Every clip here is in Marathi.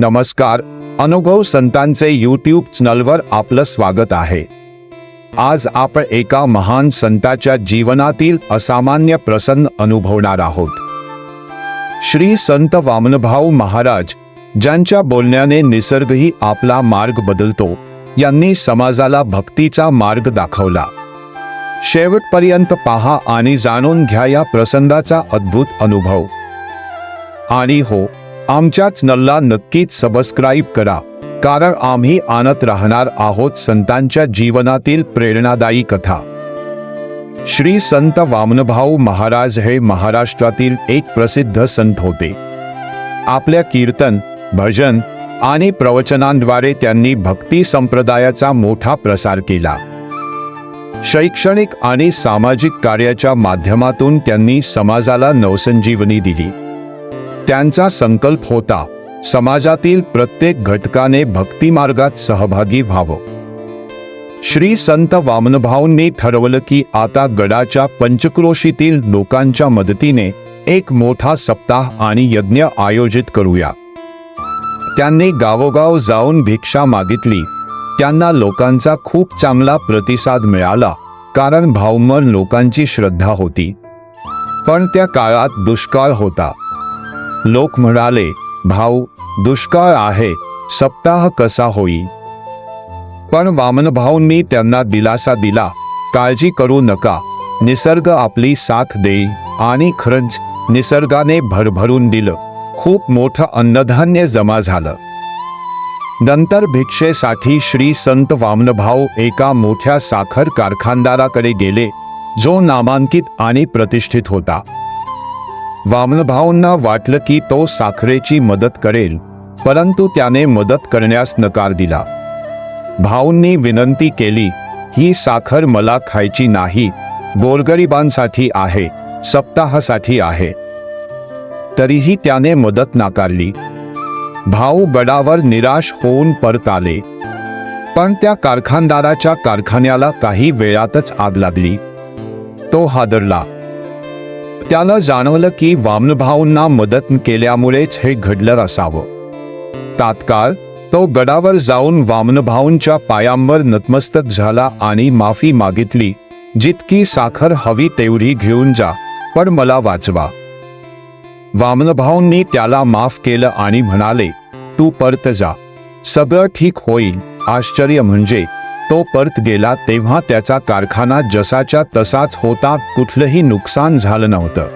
नमस्कार. अनुभव संतांचे यूट्यूब चॅनलवर आपलं स्वागत आहे. आज आपण एका महान संताच्या जीवनातील असामान्य प्रसंग अनुभवणार आहोत. श्री संत वामनभाऊ महाराज ज्यांच्या बोलण्याने निसर्गही आपला मार्ग बदलतो यांनी समाजाला भक्तीचा मार्ग दाखवला. शेवटपर्यंत पहा आणि जाणून घ्या या प्रसंगाचा अद्भुत अनुभव. आणि हो आमच्याच नल्ला नक्कीच सबस्क्राईब करा. कारण आम्ही आणत राहणार आहोत संतांच्या जीवनातील प्रेरणादायी कथा. श्री संत वामनभाऊ महाराज हे महाराष्ट्रातील एक प्रसिद्ध संत होते. आपल्या कीर्तन भजन आणि प्रवचनांद्वारे त्यांनी भक्ती संप्रदायाचा मोठा प्रसार केला. शैक्षणिक आणि सामाजिक कार्याच्या माध्यमातून त्यांनी समाजाला नवसंजीवनी दिली. त्यांचा संकल्प होता. समाजातील प्रत्येक घटकाने भक्तिमार्गात सहभागी व्हावं. श्री संत वामनभाऊंनी ठरवलं की आता गडाच्या पंचक्रोशीतील लोकांच्या मदतीने एक मोठा सप्ताह आणि यज्ञ आयोजित करूया. त्यांनी गावोगाव जाऊन भिक्षा मागितली. त्यांना लोकांचा खूप चांगला प्रतिसाद मिळाला कारण भावमर लोकांची श्रद्धा होती. पण त्या काळात दुष्काळ होता. लोक म्हणाले भाऊ दुष्काळ आहे सप्ताह कसा होईल पण वामनभाऊंनी त्यांना दिलासा दिला काळजी करू नका निसर्ग आपली साथ देई. आणि खरंच निसर्गाने भरभरून दिलं खूप मोठं अन्नधान्य जमा झालं. नंतर भिक्षेसाठी श्री संत वामनभाऊ एका मोठ्या साखर कारखानदाराकडे गेले जो नामांकित आणि प्रतिष्ठित होता. वामनभाऊंना वाटलं की तो साखरेची मदत करेल परंतु त्याने मदत करण्यास नकार दिला. भाऊंनी विनंती केली ही साखर मला खायची नाही गोरगरिबांसाठी आहे सप्ताहासाठी आहे. तरीही त्याने मदत नाकारली. भाऊ गडावर निराश होऊन परत आले. पण त्या कारखानदाराच्या कारखान्याला काही वेळातच आग लागली. तो हादरला. त्याला जाणवलं की वामनभाऊंना मदत केल्यामुळेच हे घडलं असावं. तात्काळ तो गडावर जाऊन वामनभाऊंच्या पायांवर नतमस्तक झाला आणि माफी मागितली जितकी साखर हवी तेवढी घेऊन जा पण मला वाचवा. वामनभाऊंनी त्याला माफ केलं आणि म्हणाले तू परत जा. सगळं ठीक होईल. आश्चर्य म्हणजे तो परत गेला तेव्हा त्याचा कारखाना जसाच्या तसाच होता कुठलंही नुकसान झालं नव्हतं.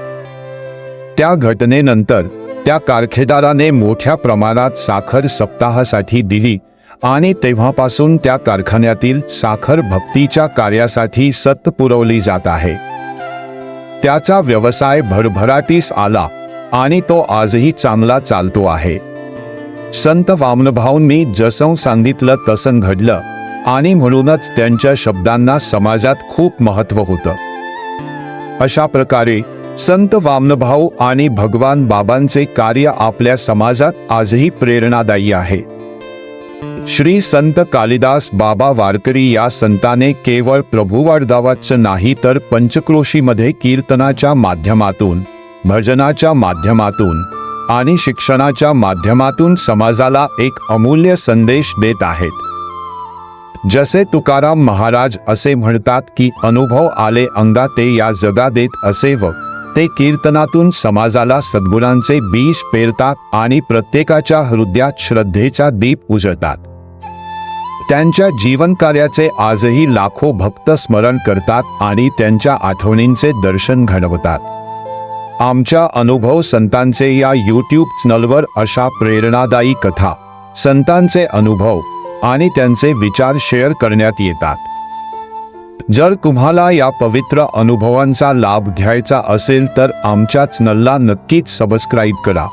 त्या घटनेनंतर त्या कारखेदाराने मोठ्या प्रमाणात साखर सप्ताहासाठी दिली आणि तेव्हापासून त्या कारखान्यातील साखर भक्तीच्या कार्यासाठी सत पुरवली जात आहे. त्याचा व्यवसाय भरभराटीस आला आणि तो आजही चांगला चालतो आहे. संत वामनभाऊंनी जसं सांगितलं तसं घडलं. आणि म्हणूनच त्यांच्या शब्दांना समाजात खूप महत्त्व होतं. अशा प्रकारे संत वामनभाऊ आणि भगवान बाबांचे कार्य आपल्या समाजात आजही प्रेरणादायी आहे. श्री संत कालिदास बाबा वारकरी या संताने केवळ प्रभुवाडगावाच नाही तर पंचक्रोशीमध्ये कीर्तनाच्या माध्यमातून भजनाच्या माध्यमातून आणि शिक्षणाच्या माध्यमातून समाजाला एक अमूल्य संदेश देत आहेत. जसे तुकाराम महाराज असे म्हणतात की अनुभव आले अंगा ते या जगा देत असे व ते कीर्तनातून समाजाला सद्गुणांचे बीज पेरतात आणि प्रत्येकाच्या हृदयात श्रद्धेचा दीप उजळतात. त्यांच्या जीवनकार्याचे आजही लाखो भक्त स्मरण करतात आणि त्यांच्या आठवणींचे दर्शन घडवतात. आमच्या अनुभव संतांचे या यूट्यूब चॅनलवर अशा प्रेरणादायी कथा संतांचे अनुभव आणि त्यांचे विचार शेअर करण्यात येतात. जर तुम्हाला या पवित्र अनुभवांचा लाभ घ्यायचा असेल तर आमच्या चॅनलला नक्कीच सबस्क्राईब करा.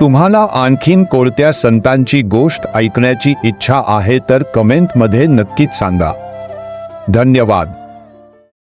तुम्हाला आणखीन कोणत्या संतांची गोष्ट ऐकण्याची इच्छा आहे तर कमेंटमध्ये नक्कीच सांगा. धन्यवाद.